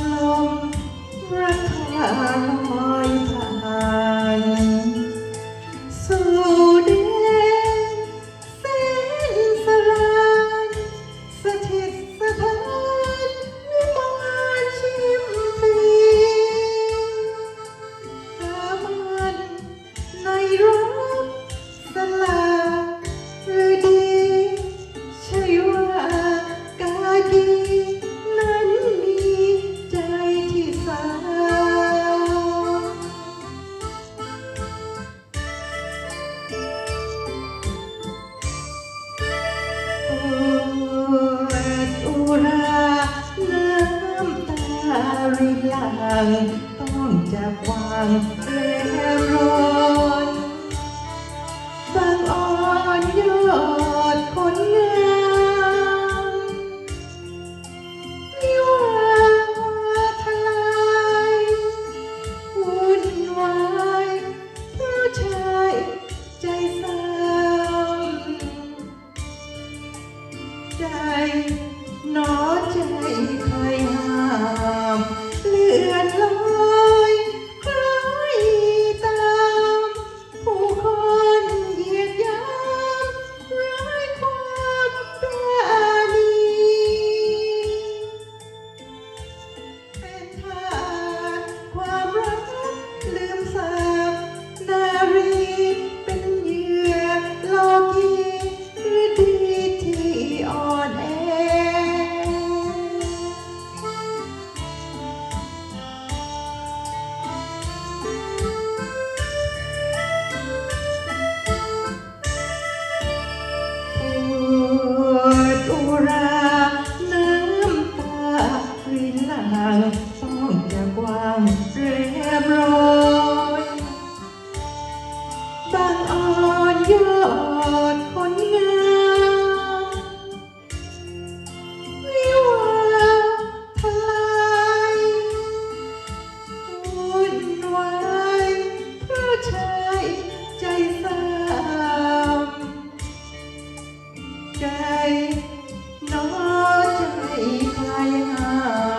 ลมรักษาางต้องจับวางแลร้อนบางอ่อนยอดคนงามวิวาทลายวุ่นวายผู้ชายใจเศร้าใจน้อใจใครหา ใจน้อใจใครหา